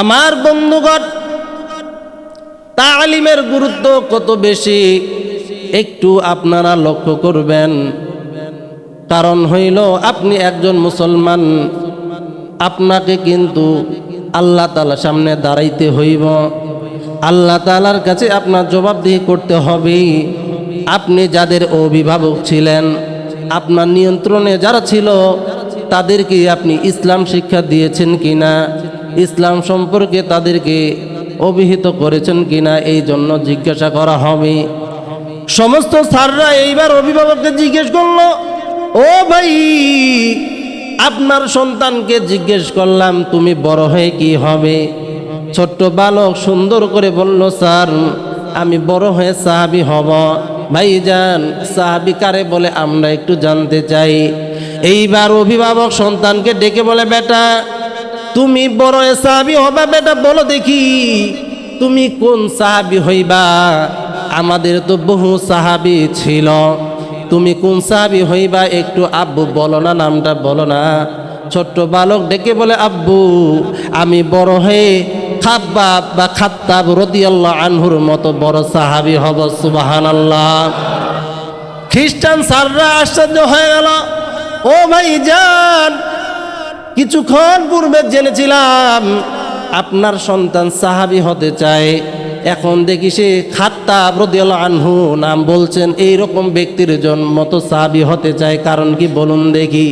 আমার বন্ধুগণ, তালিমের গুরুত্ব কত বেশি? একটু আপনারা লক্ষ্য করবেন। কারণ হইল, আপনি একজন মুসলমান, আপনাকে কিন্তু আল্লাহ তালার সামনে দাঁড়াইতে হইব। আল্লাহ তালার কাছে আপনার জবাবদিহি করতে হবে আপনি যাদের অভিভাবক ছিলেন, আপনার নিয়ন্ত্রণে যারা ছিল তাদেরকে আপনি ইসলাম শিক্ষা দিয়েছেন কিনা? ইসলাম সম্পর্কে তাদেরকে অভিহিত করেছেন কিনা এই জন্য জিজ্ঞাসা করা হবে। সমস্ত স্যাররা এইবার অভিভাবককে জিজ্ঞেস করল, ও ভাই, আপনার সন্তানকে জিজ্ঞেস করলাম, তুমি বড় হয়ে কি হবে? ছোট্ট বালক সুন্দর করে বলল, স্যার, আমি বড় হয়ে সাহাবি হব। ভাইজান, সাহাবি কারে বলে আমরা একটু জানতে চাই? এইবার অভিভাবক সন্তানকে ডেকে বলে, বেটা তুমি বড় সাহাবি হবা, বেটা, বলো দেখি, তুমি কোন সাহাবি হইবা? আমাদের তো বহু সাহাবি ছিল। তুমি কোন সাহাবি হইবা? একটু আব্বু বলো না, নামটা বলো না। ছোট্ট বালক ডেকে বলে, আব্বু, আমি বড় হয়ে খাব্বাব বা খাত্তাব রদিয়াল্লাহ আনহুর মতো বড় সাহাবি হব সুবাহান আল্লাহ খ্রিস্টান স্যাররা আশ্চর্য হয়ে গেল, ও ভাই যান কিছুক্ষণ পূর্বে জেনেছিলাম, আপনার সন্তান সাহাবি হতে চায়। এখন দেখি সে খাত্তা রদিয়াল আনহু নাম বলছেন এই রকম ব্যক্তির জন্ম তো সাহাবি হতে চায়, কারণ কি বলুন দেখি।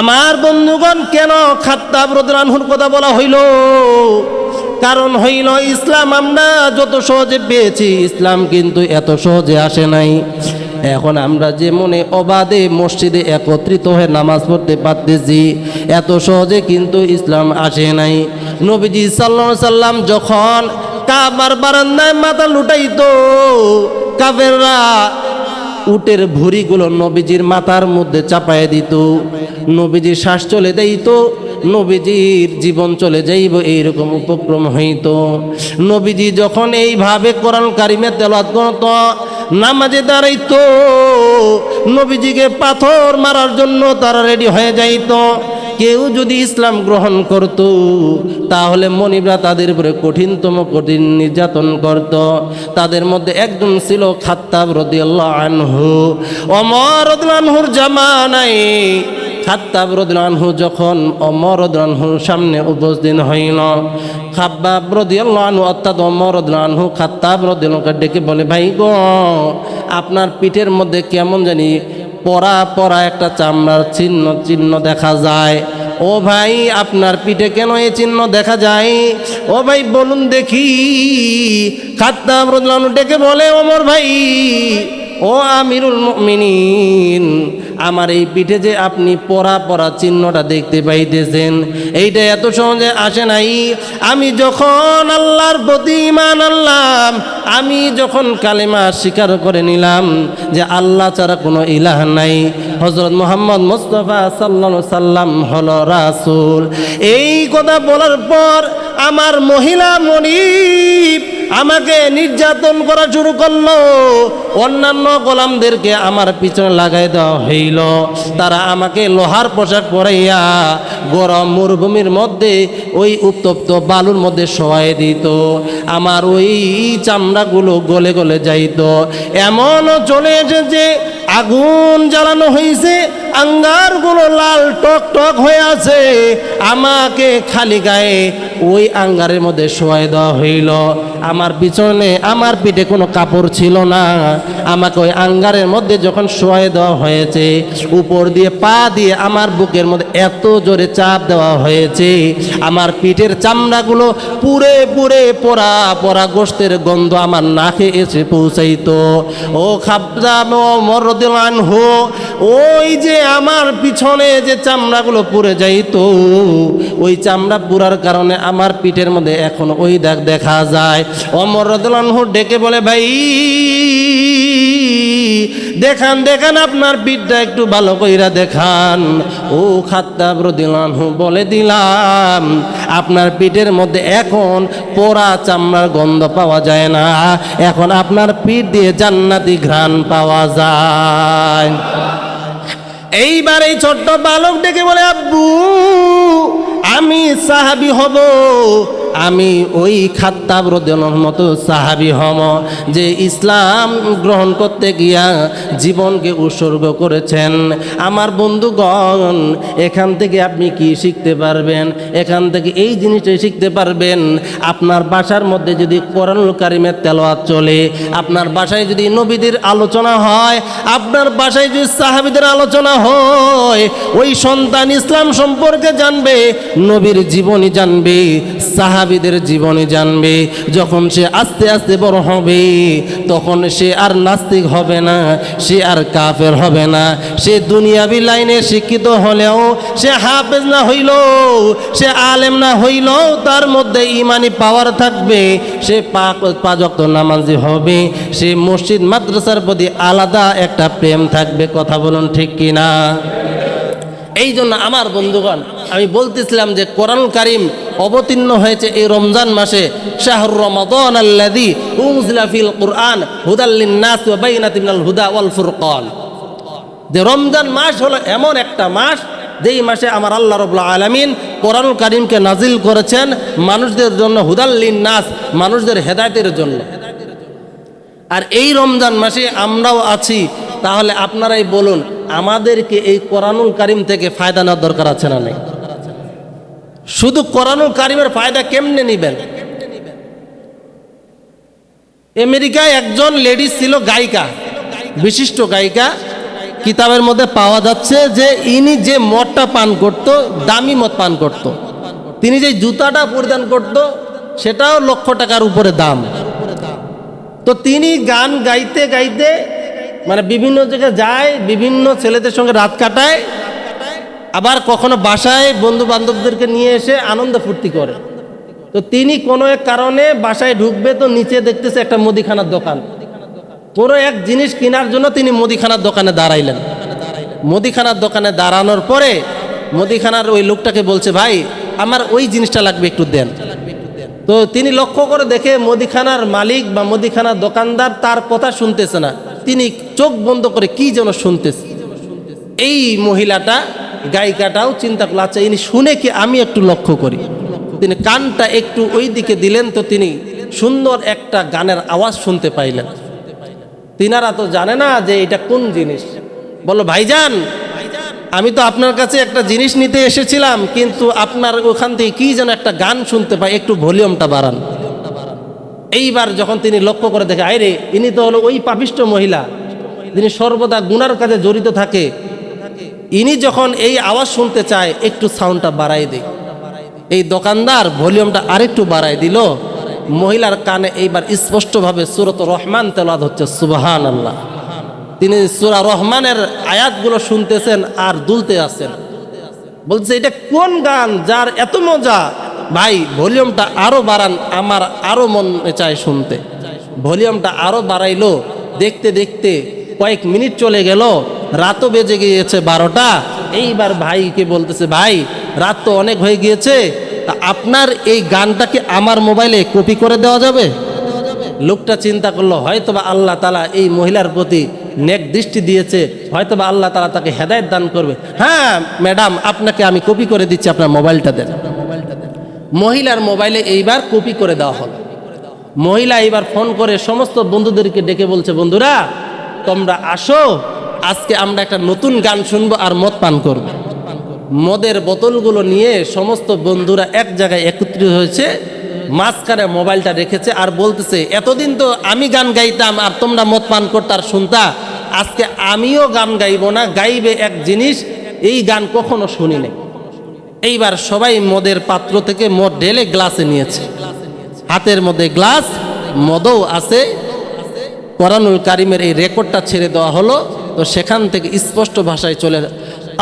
আমার বন্ধুগণ, কেন খাত্তাব রদিয়াল আনহুর কথা বলা হইল? কারণ হইল ইসলাম আমরা যত সহজে পেয়েছি, ইসলাম কিন্তু এত সহজে আসে নাই। এখন আমরা যে মনে অবাধে মসজিদে একত্রিত হয়ে নামাজ পড়তে পারতেছি, এত সহজে কিন্তু ইসলাম আসে নাই। নবীজি সাল্লাহ সাল্লাম যখন কাবার বারান্দায় মাথা লুটাইতো কাবেররা উটের ভুড়িগুলো নবীজির মাথার মধ্যে চাপায় দিত। নবীজির শ্বাস চলে দিত নবীজির জীবন চলে যাইব, এইরকম উপক্রম হইত। নবীজি যখন এইভাবে কোরআন কারিমে তেলাত নামাজে দাঁড়াইতো, নবীজিকে পাথর মারার জন্য তারা রেডি হয়ে যাইত। কেউ যদি ইসলাম গ্রহণ করত, তাহলে মনিবরা তাদের উপরে কঠিনতম, কঠিন নির্যাতন করত। তাদের মধ্যে একজন ছিল খাত্তাব রদিয়াল্লাহ আনহু। অমর রদিয়াল্লাহু আনহুর জামানায় খাত্তাব রদিয়াল্লাহু যখন অমর রদিয়াল্লাহুর সামনে উপস্থিত হইল খাব্বাব রদিয়াল্লাহু অর্থাৎ অমর রদিয়াল্লাহু খাত্তাব রদিয়াল্লাহুকে ডেকে বলে, ভাই গো, আপনার পিঠের মধ্যে কেমন জানি পরা পরা একটা চামড়ার চিহ্ন চিহ্ন দেখা যায়। ও ভাই, আপনার পিঠে কেন এই চিহ্ন দেখা যায়? ও ভাই, বলুন দেখি। রদলানু ডেকে বলে, ওমর ভাই, ও আমিরুল মিনিন আমার এই পিঠে যে আপনি পরা পরা চিহ্নটা দেখতে পাইতেছেন, এইটা এত সহজে আসে নাই। আমি যখন আল্লাহর প্রতি ইমান আনলাম, আমি যখন কালেমা স্বীকার করে নিলাম যে আল্লাহ ছাড়া কোনো ইলাহ নাই হজরত মোহাম্মদ মোস্তফা সাল্লা সাল্লাম হল রাসুল। এই কথা বলার পর আমার মহিলা মনিব আমাকে নির্যাতন করা শুরু করল। অন্যান্য গোলামদেরকে আমার পিছনে লাগাই দেওয়া হইল। তারা আমাকে লোহার পোশাক পরাইয়া গরম মরুভূমির মধ্যে ওই উত্তপ্ত বালুর মধ্যে শোয়াই দিত। আমার ওই চামড়াগুলো গলে গলে যাইত। এমনও চলে এসেছে, আগুন জ্বালানো হয়েছে আঙ্গারগুলো লাল টক টক হয়ে আছে। আমাকে খালি গায়ে ওই আঙ্গারের মধ্যে শোয়াই দেওয়া হইল। আমার পিছনে, আমার পিঠে কোনো কাপড় ছিল না। আমাকে ওই আঙ্গারের মধ্যে যখন শোয়াই দেওয়া হয়েছে, উপর দিয়ে পা দিয়ে আমার বুকের মধ্যে এত জোরে চাপ দেওয়া হয়েছে, আমার পিঠের চামড়াগুলো পুরে পুরে পোড়া পোড়া গোষ্ঠের গন্ধ আমার নাকে এসে পৌঁছাইতো। ও খাবজা মরদিলান হো ওই যে আমার পিছনে যে চামড়াগুলো পুড়ে যাইতো, ওই চামড়া পুরার কারণে আমার পিঠের মধ্যে এখন ওই দাগ দেখা যায়। অমর রদলানহু ডেকে বলে, ভাই, দেখান দেখান আপনার পিঠটা একটু ভালো কইরা দেখান। ও খাত্তাব রদিলানহু বলে দিলাম, আপনার পিঠের মধ্যে এখন পোড়া চামড়ার গন্ধ পাওয়া যায় না। এখন আপনার পিঠ দিয়ে জান্নাতি ঘ্রাণ পাওয়া যায়। এইবার এই ছোট্ট বালক ডেকে বলে, আব্বু আমি সাহাবি হব, আমি ওই খাত্তাব রদনের মতো সাহাবি হম যে ইসলাম গ্রহণ করতে গিয়া জীবনকে উৎসর্গ করেছেন। আমার বন্ধুগণ, এখান থেকে আপনি কি শিখতে পারবেন? এখান থেকে এই জিনিসটাই শিখতে পারবেন। আপনার বাসার মধ্যে যদি কোরআনুল কারিমের তেলোয়াত চলে, আপনার বাসায় যদি নবীদের আলোচনা হয়, আপনার বাসায় যদি সাহাবিদের আলোচনা হয়, ওই সন্তান ইসলাম সম্পর্কে জানবে নবীর জীবনী জানবে, সাহাবিদের জীবনী জানবে। যখন সে আস্তে আস্তে বড় হবে, তখন সে আর নাস্তিক হবে না, সে আর কাফের হবে না। সে দুনিয়াবি লাইনে শিক্ষিত হলেও, সে হাফেজ না হইল সে আলেম না হইল তার মধ্যে ইমানি পাওয়ার থাকবে। সে পাক পাজক্ত নামাজি হবে। সে মসজিদ, মাদ্রাসার প্রতি আলাদা একটা প্রেম থাকবে। কথা বলুন ঠিক কিনা? এই জন্য আমার বন্ধুগণ আমি বলতেছিলাম যে কোরআন কারিম অবতীর্ণ হয়েছে এই রমজান মাসে। শাহর রমাদান আল্লাযী উনজিলা ফিল কুরআন হুদাল্লিন নাস ওয়া বাইনাতিন মিনাল হুদা ওয়াল ফুরকান। যে রমজান মাস হলো এমন একটা মাস, যেই মাসে আমার আল্লাহ রবুল্লা আলমিন কোরআন কারিমকে নাজিল করেছেন মানুষদের জন্য হুদাল্লিন নাস মানুষদের হেদায়তের জন্য। আর এই রমজান মাসে আমরাও আছি, তাহলে আপনারাই বলুন, আমাদেরকে এই কোরআনুল কারিম থেকে ফায়দা নেওয়ার দরকার আছে না নেই? শুধু কোরআনুল কারিমের ফায়দা কেমনে নিবেন? আমেরিকায় একজন লেডিস ছিল গায়িকা, বিশিষ্ট গায়িকা। কিতাবের মধ্যে পাওয়া যাচ্ছে যে ইনি যে মদটা পান করত, দামি মদ পান করত। তিনি যে জুতাটা পরিধান করত, সেটাও লক্ষ টাকার উপরে দাম। তো তিনি গান গাইতে গাইতে মানে বিভিন্ন জায়গায় যায়, বিভিন্ন ছেলেদের সঙ্গে রাত কাটায় আবার কখনো বাসায় বন্ধু বান্ধবদেরকে নিয়ে এসে আনন্দ ফুর্তি করে। তো তিনি কোনো এক কারণে বাসায় ঢুকবে তো নিচে দেখতেছে একটা মুদিখানার দোকান। কোনো এক জিনিস কেনার জন্য তিনি মুদিখানার দোকানে দাঁড়াইলেন। মুদিখানার দোকানে দাঁড়ানোর পরে মুদিখানার ওই লোকটাকে বলছে, ভাই, আমার ওই জিনিসটা লাগবে একটু দেন। তো তিনি লক্ষ্য করে দেখে মুদিখানার মালিক বা মুদিখানার দোকানদার তার কথা শুনতেছে না। তিনি চোখ বন্ধ করে কি যেন শুনতেছে। এই মহিলাটা গায়িকাটাও চিন্তা করল আচ্ছা ইনি শুনে কি আমি একটু লক্ষ্য করি? তিনি কানটা একটু ওই দিকে দিলেন তো তিনি সুন্দর একটা গানের আওয়াজ শুনতে পাইলেন। তিনারা তো জানে না যে এটা কোন জিনিস। বলো ভাইজান, আমি তো আপনার কাছে একটা জিনিস নিতে এসেছিলাম, কিন্তু আপনার ওখান থেকে কি যেন একটা গান শুনতে পাই, একটু ভলিউমটা বাড়ান। এইবার যখন তিনি লক্ষ্য করে দেখে আরে ইনি তো হলো ওই পাপিষ্ট মহিলা, যিনি সর্বদা গুনার কাজে জড়িত থাকে ইনি যখন এই আওয়াজ শুনতে চায়, একটু সাউন্ডটা বাড়াই দেয় এই দোকানদার ভলিউমটা আরেকটু বাড়াই দিল। মহিলার কানে এইবার স্পষ্টভাবে সুরত রহমান তেলাদ হচ্ছে সুবাহান আল্লাহ তিনি সুরা রহমানের আয়াতগুলো শুনতেছেন আর দুলতে আছেন। বলছে, এটা কোন গান যার এত মজা? ভাই, ভলিউমটা আরও বাড়ান, আমার আরও মন চায় শুনতে। ভলিউমটা আরও বাড়াইলো। দেখতে দেখতে কয়েক মিনিট চলে গেল। রাতও বেজে গিয়েছে বারোটা। এইবার ভাইকে বলতেছে, ভাই, রাত তো অনেক হয়ে গিয়েছে, তা আপনার এই গানটাকে আমার মোবাইলে কপি করে দেওয়া যাবে? লোকটা চিন্তা করল, হয়তোবা আল্লাহ তালা এই মহিলার প্রতি নেক দৃষ্টি দিয়েছে, হয়তোবা আল্লাহ তালা তাকে হেদায়ত দান করবে। হ্যাঁ ম্যাডাম, আপনাকে আমি কপি করে দিচ্ছি, আপনার মোবাইলটা দেন। মহিলার মোবাইলে এইবার কপি করে দেওয়া হলো। মহিলা এইবার ফোন করে সমস্ত বন্ধুদেরকে ডেকে বলছে, বন্ধুরা, তোমরা আসো আজকে আমরা একটা নতুন গান শুনব আর মদ পান করব। মদের বোতলগুলো নিয়ে সমস্ত বন্ধুরা এক জায়গায় একত্রিত হয়েছে, মাঝখানে মোবাইলটা রেখেছে আর বলতেছে, এতদিন তো আমি গান গাইতাম আর তোমরা মদ পান করতে আর শুনতা, আজকে আমিও গান গাইবো না, গাইবে এক জিনিস, এই গান কখনো শুনি নাই। এইবার সবাই মদের পাত্র থেকে মদ ঢেলে গ্লাসে নিয়েছে। হাতের মধ্যে গ্লাস, মদও আছে। কোরআনুল কারিমের এই রেকর্ডটা ছেড়ে দেওয়া হলো। তো সেখান থেকে স্পষ্ট ভাষায় চলে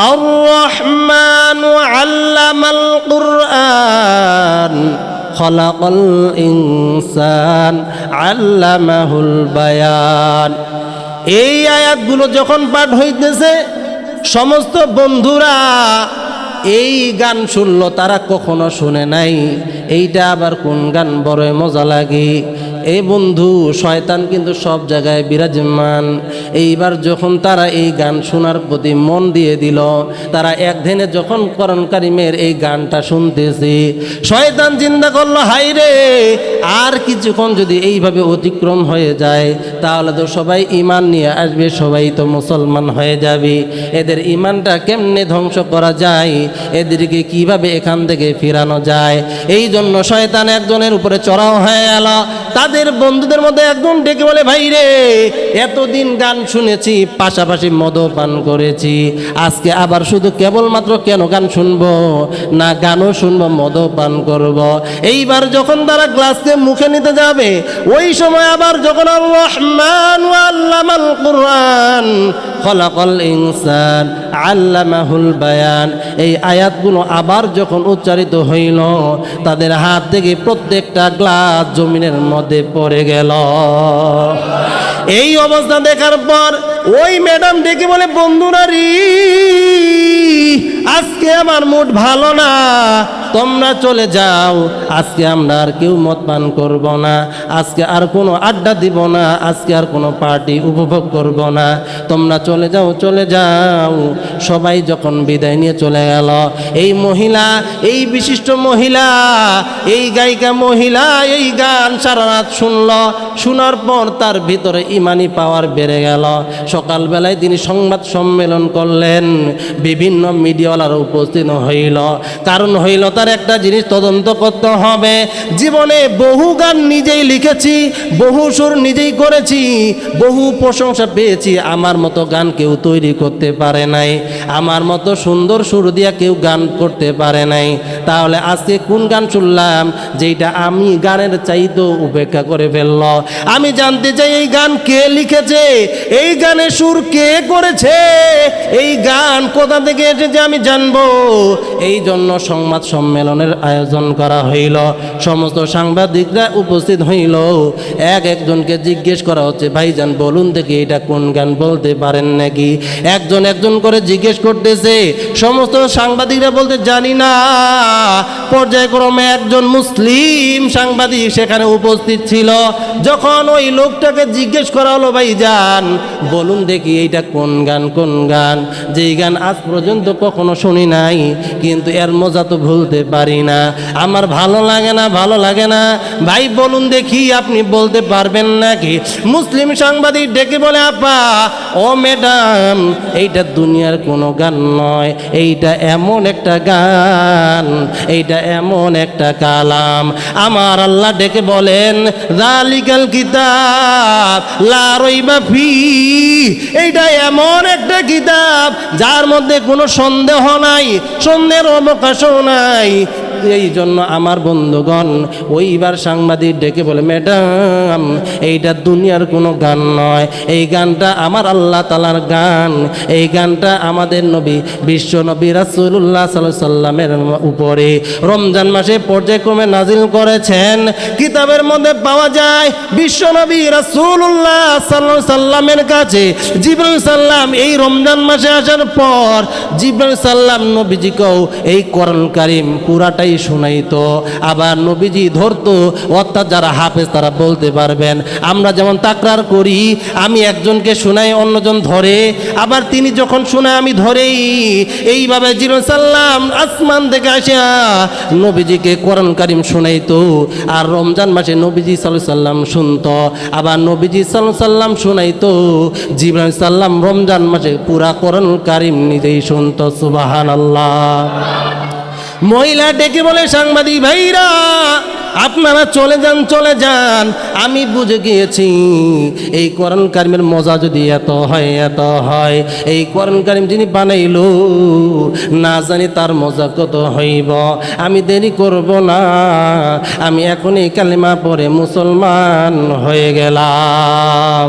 আর রহমান আল্লামাল কুরআন বায়ান। এই আয়াতগুলো যখন পাঠ হইতেছে, সমস্ত বন্ধুরা এই গান শুনলো, তারা কখনো শুনে নাই। এইটা আবার কোন গান? বড় মজা লাগে। এই বন্ধু, শয়তান কিন্তু সব জায়গায় বিরাজমান। এইবার যখন তারা এই গান শোনার প্রতি মন দিয়ে দিল, তারা এক ধ্যানে যখন করণ কারিমের এই গানটা শুনতেছি, শয়তান চিন্তা করল হাই রে! আর কিছুক্ষণ যদি এইভাবে অতিক্রম হয়ে যায়, তাহলে তো সবাই ইমান নিয়ে আসবে, সবাই তো মুসলমান হয়ে যাবে। এদের ইমানটা কেমনে ধ্বংস করা যায়? এদেরকে কীভাবে এখান থেকে ফিরানো যায়? এই জন্য শয়তান একজনের উপরে চড়াও হয়ে গেল তাদের বন্ধুদের মধ্যে একজন ডেকে বলে, ভাই রে, এতদিন গান শুনেছি, পাশাপাশি মদও পান করেছি আজকে আবার শুধু কেবলমাত্র কেন গান শুনব না, গানও শুনব, মদও পান করব। এইবার যখন তারা গ্লাসকে মুখে নিতে যাবে, ওই সময় আবার যখন রহমান আল্লামাল কুরআন, খলাকল ইনসান আল্লামাহুল বায়ান। এই আয়াতগুলো আবার যখন উচ্চারিত হইল, তাদের হাত থেকে প্রত্যেকটা গ্লাস জমিনের মধ্যে পড়ে গেল। এই অবস্থা দেখার পর ওই ম্যাডাম ডেকে বলে বন্ধুরা রি আজকে আমার মুড ভালো না। তোমরা চলে যাও। আজকে আমরা আর কেউ মত পান করব না। আজকে আর কোনো আড্ডা দিব না। আজকে আর কোনো পার্টি উপভোগ করব না। তোমরা চলে যাও চলে যাও। সবাই যখন বিদায় নিয়ে চলে গেল, এই মহিলা, এই বিশিষ্ট মহিলা, এই গায়িকা মহিলা, এই গান সারা রাত শুনল। শোনার পর তার ভিতরে ইমানি পাওয়ার বেড়ে গেল। সকালবেলায় তিনি সংবাদ সম্মেলন করলেন। বিভিন্ন মিডিয়াওয়ালারা উপস্থিত হইল। কারণ হইল তার একটা জিনিস তদন্ত করতে হবে। জীবনে বহু গান নিজেই লিখেছি, বহু সুর নিজেই করেছি, বহু প্রশংসা পেয়েছি। আমার মতো গান কেউ তৈরি করতে পারে নাই। আমার মতো সুন্দর সুর দিয়া কেউ গান করতে পারে নাই। তাহলে আজকে কোন গান শুনলাম যেটা আমি গানের চাইতেও উপেক্ষা করে ফেলল? আমি জানতে চাই, এই গান কে লিখেছে? এই গানের সুর কে করেছে? এই গান কোথা থেকে এসেছে আমি জানব। এই জন্য সংবাদ সম্মেলনের আয়োজন করা হইল। সমস্ত সাংবাদিকরা উপস্থিত হইল। এক একজনকে জিজ্ঞেস করা হচ্ছে, ভাইজান, বলুন দেখি এটা কোন গান? বলতে পারেন নাকি? একজন একজন করে জিজ্ঞেস করতেছে। সমস্ত সাংবাদিকরা বলতে, জানি না। পর্যায়ক্রমে একজন মুসলিম সাংবাদিক সেখানে উপস্থিত ছিল। যখন ওই লোকটাকে জিজ্ঞেস করা হলো ভাই যান বলুন দেখি এইটা কোন গান কোন গান? যেই গান আজ পর্যন্ত কখনো শুনি নাই, কিন্তু এর মজা তো ভুলতে পারি না। আমার ভালো লাগে না, ভালো লাগে না। ভাই, বলুন দেখি আপনি বলতে পারবেন নাকি? মুসলিম সাংবাদিক ডেকে বলে, আপা, ও ম্যাডাম, এইটা দুনিয়ার কোনো গান নয়। এইটা এমন একটা গান, এইটা এমন একটা কালাম। আমার আল্লাহ ডেকে বলেন, জালিকাল কিতাব, লা রইবা ফি। এইটা এমন একটা কিতাব যার মধ্যে কোনো সন্দেহ নাই সন্দেহের অবকাশও নাই। এই জন্য আমার বন্ধুগণ, ওইবার সাংবাদিক ডেকে বলে, ম্যাডাম, এইটা দুনিয়ার কোনো গান নয়। এই গানটা আমার আল্লাহ তালার গান। এই গানটা আমাদের নবী, বিশ্ব নবী রাসুল্লাহ সাল্লামের উপরে। রমজান মাসে পর্যায়ক্রমে নাজিল করেছেন। কিতাবের মধ্যে পাওয়া যায়, বিশ্ব নবী রাসুল্লাহ সাল্লাহ সাল্লামের কাছে জিবরুল সাল্লাম এই রমজান মাসে আসার পর, জিবরুল সাল্লাম নবীজিকেও এই করণ কারিম পুরাটাই শোনাইতো। আবার নবীজি ধরতো, অর্থাৎ যারা হাফেজ তারা বলতে পারবেন, আমরা যেমন তাকরার করি, আমি একজনকে শোনাই, অন্যজন ধরে, আবার তিনি যখন শোনায় আমি ধরেই, এইভাবে জিরো সাল্লাম আসমান থেকে আসিয়া নবীজিকে কোরআন কারিম শোনাইতো। আর রমজান মাসে নবীজি সাল্লাহ সাল্লাম শুনতো, আবার নবীজি সাল্লাহ সাল্লাম শোনাইতো জিবরান সাল্লাম রমজান মাসে পুরা কোরআন কারিম নিজেই শুনতো সুবাহান আল্লাহ মহিলা ডেকে বলে সাংবাদিক ভাইরা, আপনারা চলে যান চলে যান। আমি বুঝে গিয়েছি, এই কোরআন কারিমের মজা যদি এত হয় এত হয়। এই কোরআন কারিম যিনি বানাইলো, না জানি তার মজা কত হইব। আমি দেরি করব না, আমি এখন এই কালিমা পরে মুসলমান হয়ে গেলাম।